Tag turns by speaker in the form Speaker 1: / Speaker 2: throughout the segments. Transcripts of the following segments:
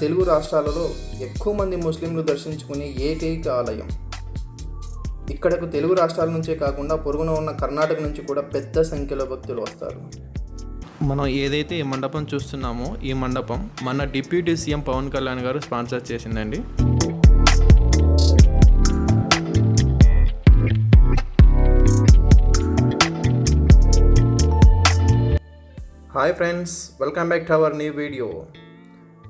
Speaker 1: తెలుగు రాష్ట్రాలలో ఎక్కువ మంది ముస్లింలు దర్శించుకునే ఏకైక ఆలయం. ఇక్కడకు తెలుగు రాష్ట్రాల నుంచే కాకుండా పొరుగున ఉన్న కర్ణాటక నుంచి కూడా పెద్ద సంఖ్యలో భక్తులు వస్తారు.
Speaker 2: మనం ఏదైతే ఈ మండపం చూస్తున్నామో ఈ మండపం మన డిప్యూటీ సీఎం పవన్ కళ్యాణ్ గారు స్పాన్సర్ చేసిందండి.
Speaker 1: Hi friends welcome back to our new video.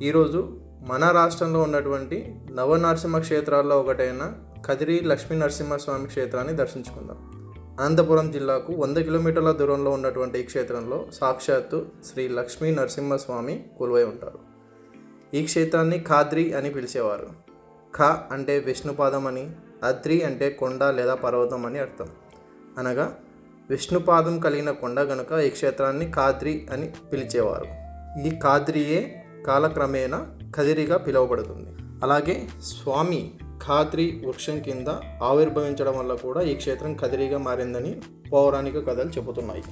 Speaker 1: ఈరోజు మన రాష్ట్రంలో ఉన్నటువంటి నవనరసింహ క్షేత్రాల్లో ఒకటైన కదిరి లక్ష్మీ నరసింహస్వామి క్షేత్రాన్ని దర్శించుకుందాం. అనంతపురం జిల్లాకు వంద కిలోమీటర్ల దూరంలో ఉన్నటువంటి ఈ క్షేత్రంలో సాక్షాత్తు శ్రీ లక్ష్మీ నరసింహస్వామి కొలువై ఉంటారు. ఈ క్షేత్రాన్ని ఖాద్రి అని పిలిచేవారు. ఖ అంటే విష్ణుపాదం అని అద్రి అంటే కొండ లేదా పర్వతం అని అర్థం. అనగా విష్ణుపాదం కలిగిన కొండ గనుక ఈ క్షేత్రాన్ని ఖాద్రి అని పిలిచేవారు. ఈ ఖాద్రియే కాలక్రమేణా కదిరిగా పిలువబడుతుంది. అలాగే స్వామి ఖాద్రి వృక్షం కింద ఆవిర్భవించడం వల్ల కూడా ఈ క్షేత్రం కదిరిగా మారిందని పౌరాణిక కథలు చెబుతున్నాయి.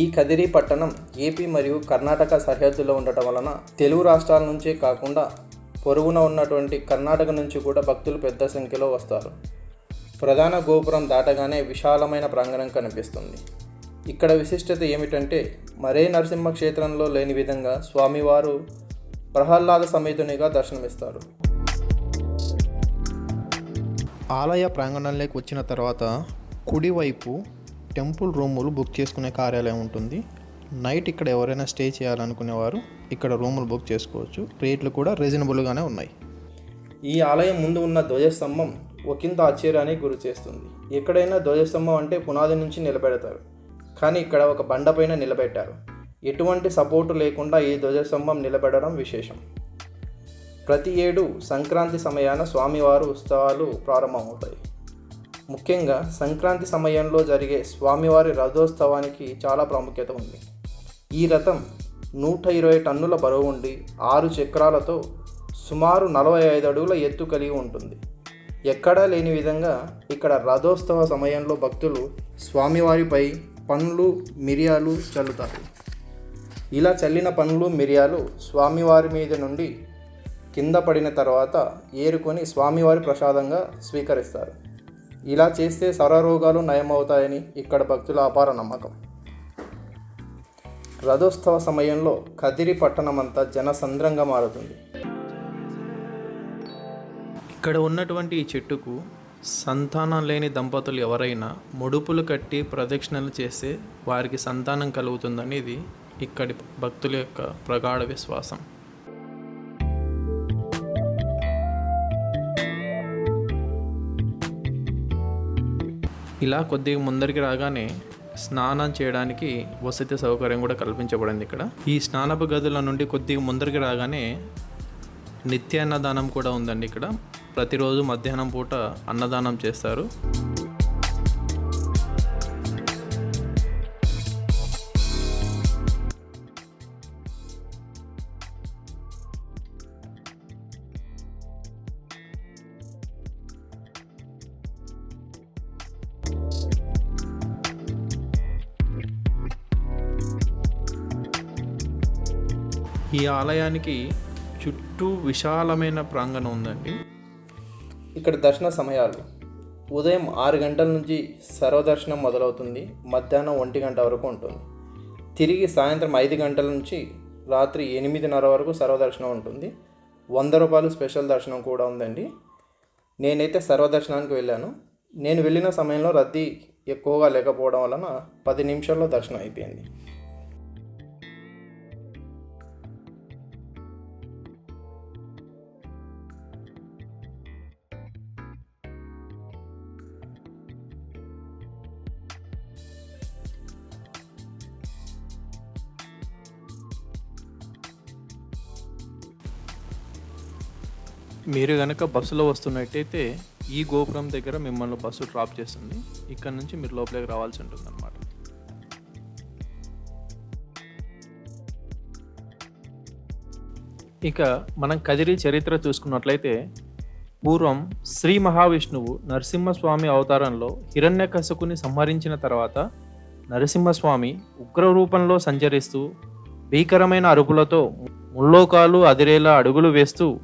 Speaker 1: ఈ కదిరి పట్టణం ఏపీ మరియు కర్ణాటక సరిహద్దులో ఉండటం వలన తెలుగు రాష్ట్రాల నుంచే కాకుండా పొరుగున ఉన్నటువంటి కర్ణాటక నుంచి కూడా భక్తులు పెద్ద సంఖ్యలో వస్తారు. ప్రధాన గోపురం దాటగానే విశాలమైన ప్రాంగణం కనిపిస్తుంది. ఇక్కడ విశిష్టత ఏమిటంటే మరే నరసింహ క్షేత్రంలో లేని విధంగా స్వామివారు ప్రహ్లాద సమేతునిగా దర్శనమిస్తారు.
Speaker 2: ఆలయ ప్రాంగణంలోకి వచ్చిన తర్వాత కుడివైపు టెంపుల్ రూములు బుక్ చేసుకునే కార్యాలయం ఉంటుంది. నైట్ ఇక్కడ ఎవరైనా స్టే చేయాలనుకునేవారు ఇక్కడ రూములు బుక్ చేసుకోవచ్చు. రేట్లు కూడా రీజనబుల్గానే ఉన్నాయి.
Speaker 1: ఈ ఆలయం ముందు ఉన్న ధ్వజస్తంభం ఒకంత ఆశ్చర్యానికి గురి చేస్తుంది. ఎక్కడైనా ధ్వజస్తంభం అంటే పునాది నుంచి నిలబెడతారు. కానీ ఇక్కడ ఒక బండపైన నిలబెట్టారు. ఎటువంటి సపోర్టు లేకుండా ఈ ధ్వజస్తంభం నిలబెడడం విశేషం. ప్రతి ఏడు సంక్రాంతి సమయాన స్వామివారు ఉత్సవాలు ప్రారంభమవుతాయి. ముఖ్యంగా సంక్రాంతి సమయంలో జరిగే స్వామివారి రథోత్సవానికి చాలా ప్రాముఖ్యత ఉంది. ఈ రథం నూట ఇరవై టన్నుల బరువు ఉండి ఆరు చక్రాలతో సుమారు నలభై ఐదు అడుగుల ఎత్తు కలిగి ఉంటుంది. ఎక్కడా లేని విధంగా ఇక్కడ రథోత్సవ సమయంలో భక్తులు స్వామివారిపై పండ్లు మిరియాలు చల్లుతారు. ఇలా చల్లిన పండ్లు మిరియాలు స్వామివారి మీద నుండి కింద పడిన తర్వాత ఏరుకొని స్వామివారి ప్రసాదంగా స్వీకరిస్తారు. ఇలా చేస్తే సర్వరోగాలు నయమవుతాయని ఇక్కడ భక్తుల అపార నమ్మకం. రథోత్సవ సమయంలో కదిరి పట్టణమంతా జనసంద్రంగా మారుతుంది.
Speaker 2: ఇక్కడ ఉన్నటువంటి ఈ చెట్టుకు సంతానం లేని దంపతులు ఎవరైనా ముడుపులు కట్టి ప్రదక్షిణలు చేస్తే వారికి సంతానం కలుగుతుందని ఇది ఇక్కడి భక్తుల యొక్క ప్రగాఢ విశ్వాసం. ఇలా కొద్దిగా ముందరికి రాగానే స్నానం చేయడానికి వసతి సౌకర్యం కూడా కల్పించబడింది ఇక్కడ. ఈ స్నానపు గదుల నుండి కొద్దిగా ముందరికి రాగానే నిత్య అన్నదానం కూడా ఉందండి ఇక్కడ. ప్రతిరోజు మధ్యాహ్నం పూట అన్నదానం చేస్తారు. ఈ ఆలయానికి చుట్టూ విశాలమైన ప్రాంగణం ఉందండి.
Speaker 1: ఇక్కడ దర్శన సమయాలు. ఉదయం ఆరు గంటల నుంచి సర్వదర్శనం మొదలవుతుంది. మధ్యాహ్నం ఒంటి గంట వరకు ఉంటుంది. తిరిగి సాయంత్రం ఐదు గంటల నుంచి రాత్రి ఎనిమిదిన్నర వరకు సర్వదర్శనం ఉంటుంది. వంద రూపాయలు స్పెషల్ దర్శనం కూడా ఉందండి. నేనైతే సర్వదర్శనానికి వెళ్ళాను. నేను వెళ్ళిన సమయంలో రద్దీ ఎక్కువగా లేకపోవడం వలన పది నిమిషాల్లో దర్శనం అయిపోయింది.
Speaker 2: మీరు కనుక బస్సులో వస్తున్నట్టయితే ఈ గోపురం దగ్గర మిమ్మల్ని బస్సు డ్రాప్ చేస్తుంది. ఇక్కడ నుంచి మీరు లోపలికి రావాల్సి ఉంటుంది అనమాట ఇక మనం కదిరి చరిత్ర చూసుకున్నట్లయితే పూర్వం శ్రీ మహావిష్ణువు నరసింహస్వామి అవతారంలో హిరణ్యకశకుని సంహరించిన తర్వాత నరసింహస్వామి ఉగ్ర రూపంలో సంచరిస్తూ భీకరమైన అరుపులతో ముల్లోకాలు అదిరేలా అడుగులు వేస్తూ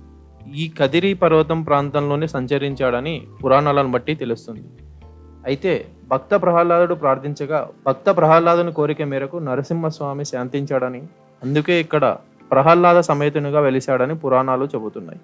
Speaker 2: ఈ కదిరి పర్వతం ప్రాంతంలోనే సంచరించాడని పురాణాలను బట్టి తెలుస్తుంది. అయితే భక్త ప్రహ్లాదుడు ప్రార్థించగా భక్త ప్రహ్లాదుని కోరిక మేరకు నరసింహస్వామి శాంతించాడని అందుకే ఇక్కడ ప్రహ్లాద సమేతునిగా వెలిశాడని పురాణాలు చెబుతున్నాయి.